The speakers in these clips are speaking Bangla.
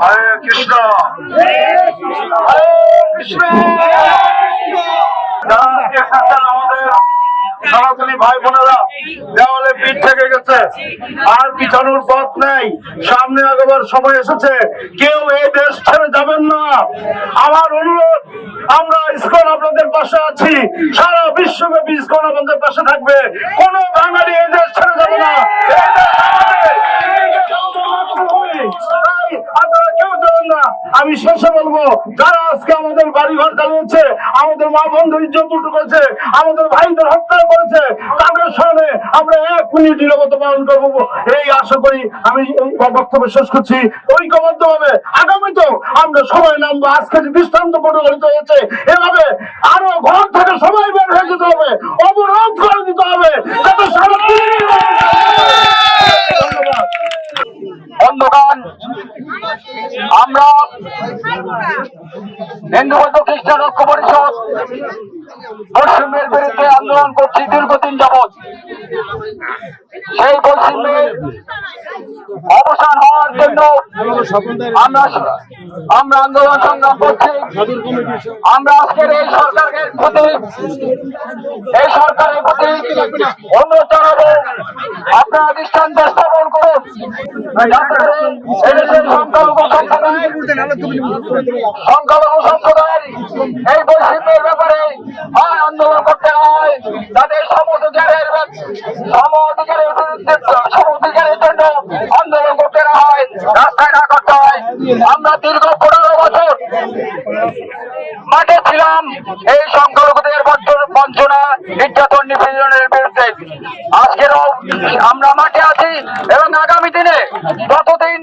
হরে কৃষ্ণ। হরে কৃষ্ণ। আমাদের। সনাতনী ভাই বোনেরা, দেওয়ালে পিঠ থেকে গেছে। আর পিছানোর পথ নেই। সামনে আগাবার সময় এসেছে। কেউ এই দেশ ছেড়ে যাবেন না। আমার অনুরোধ, আমরা ইসকন আপনাদের পাশে আছি। সারা বিশ্বব্যাপী ইসকন আপনাদের পাশে থাকবে। কোন বাঙালি এই দেশ ছেড়ে যাবে না এই দেশ আমাদের। এই দেশ আমাদের মাতৃভূমি। তাই আপনারা কেউ যাবেন না শেষে বলব, যারা আজকে আমাদের বাড়ি ঘর জ্বালিয়েছে আমাদের মা বন্ধুর ইজ্জত করেছে, আমাদের ভাইদের হত্যা করেছে, তাদের সামনে আমরা এক মিনিট নিরবতা পালন করব। এই আশা করি আমি এই বক্তব্য শেষ করছি। ঐক্যবদ্ধ হবে আগামী তো আমরা সবাই নামবো। আজকে যে দৃষ্টান্ত পরিগণিত হয়েছে, এভাবে আরও ঘর থেকে সবাই বের হয়ে যেতে হবে। অবরোধ করে দিতে হবে যাতে সারা পৃথিবীর মানুষ- ধন্যবাদ বন্ধুগণ আমরা হিন্দু বৌদ্ধ খ্রিস্টান ঐক্য পরিষদ বৈষম্যের বিরুদ্ধে আন্দোলন করছি দীর্ঘদিন যাবৎ। সেই বৈষম্যের অবসান হওয়ার জন্য আমরা আমরা আন্দোলন সংগ্রাম করছি। আমরা আজকের এই সরকারের প্রতি এই সরকারের প্রতি অনুরোধ জানাব, আপনারা দৃষ্টান্ত স্থাপন সংখ্যালঘু সম্প্রদায়ের এই বৈষম্যের ব্যাপারে আন্দোলন করতে হয় তাদের সম অধিকারের সম অধিকারের সম অধিকারের জন্য আন্দোলন করতে হয় রাস্তায় না করতে হয় আমরা দীর্ঘ পনেরো বছর মাঠে ছিলাম। এই বিরুদ্ধে আজকেরও আমরা মাঠে আছি এবং আগামী দিনে যতদিন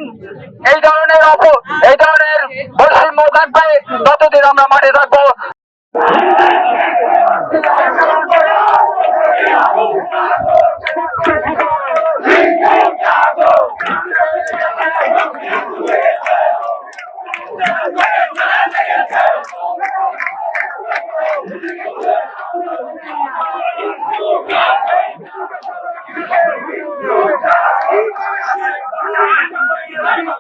এই ধরনের এই ধরনের বৈষম্য থাকবে, ততদিন আমরা মাঠে থাকব। আমরা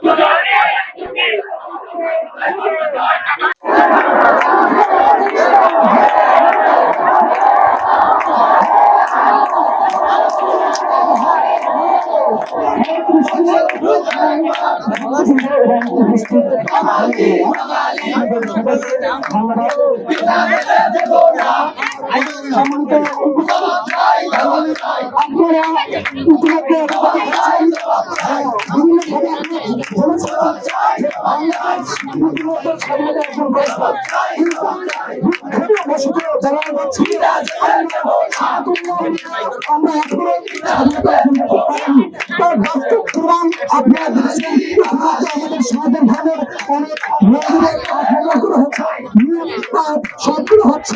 এখনও স্বাধীনতা অর্জন করতে পারিনি তার বাস্তব প্রমাণ আপনারা সবগুলো হচ্ছে